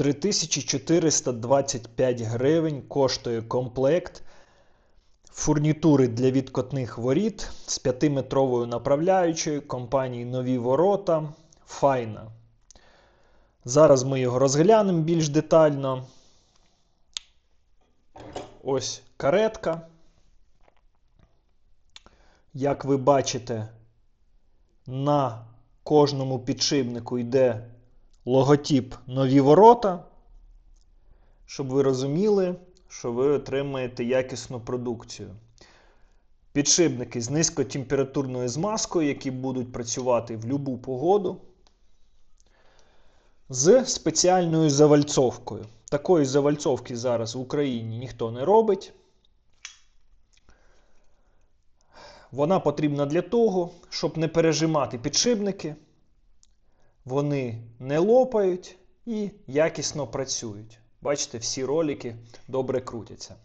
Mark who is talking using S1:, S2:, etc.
S1: 3425 гривень коштує комплект фурнітури для відкотних воріт з 5-метровою направляючою компанії Нові Ворота. Файна. Зараз ми його розглянемо більш детально. Ось каретка. Як ви бачите, на кожному підшипнику йде логотип нові ворота, щоб ви розуміли, що ви отримаєте якісну продукцію. Підшипники з низькотемпературною змазкою, які будуть працювати в будь-яку погоду. З спеціальною завальцовкою. Такої завальцовки зараз в Україні ніхто не робить. Вона потрібна для того, щоб не пережимати підшипники. Вони не лопають і якісно працюють. Бачите, всі ролики добре крутяться.